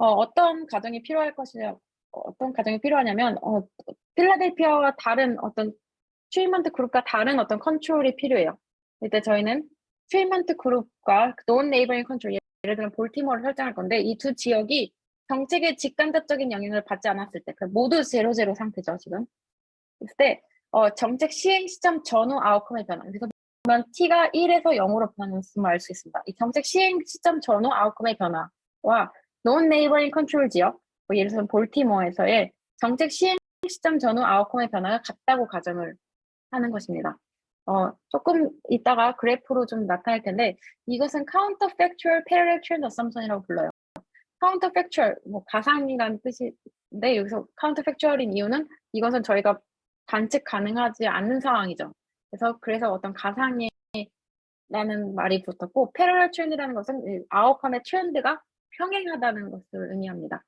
어, 떤 가정이 필요할 것이냐, 어떤 가정이 필요하냐면, 어, 필라델피아와 다른 어떤 트리먼트 그룹과 다른 어떤 컨트롤이 필요해요. 일단 저희는 트리먼트 그룹과 논 네이버링 컨트롤, 예를 들면 볼티모어를 설정할 건데, 이 두 지역이 정책의 직간접적인 영향을 받지 않았을 때, 그 모두 제로 제로 상태죠, 지금. 그랬을 때, 어, 정책 시행 시점 전후 아웃컴의 변화. 그래서 보면 t가 1에서 0으로 변하는 알수 있습니다. 이 정책 시행 시점 전후 아웃컴의 변화와 논 네이버링 컨트롤 지역, 뭐 예를 들면 볼티모어에서의 정책 시행 시점 전후 아웃컴의 변화가 같다고 가정을 하는 것입니다. 어, 조금 이따가 그래프로 좀 나타날 텐데 이것은 counterfactual parallel trend assumption이라고 불러요. counterfactual, 뭐 가상이라는 뜻인데 여기서 counterfactual인 이유는 이것은 저희가 관측 가능하지 않는 상황이죠. 그래서 그래서 어떤 가상의 라는 말이 붙었고 parallel trend이라는 것은 아웃컴의 트렌드가 평행하다는 것을 의미합니다.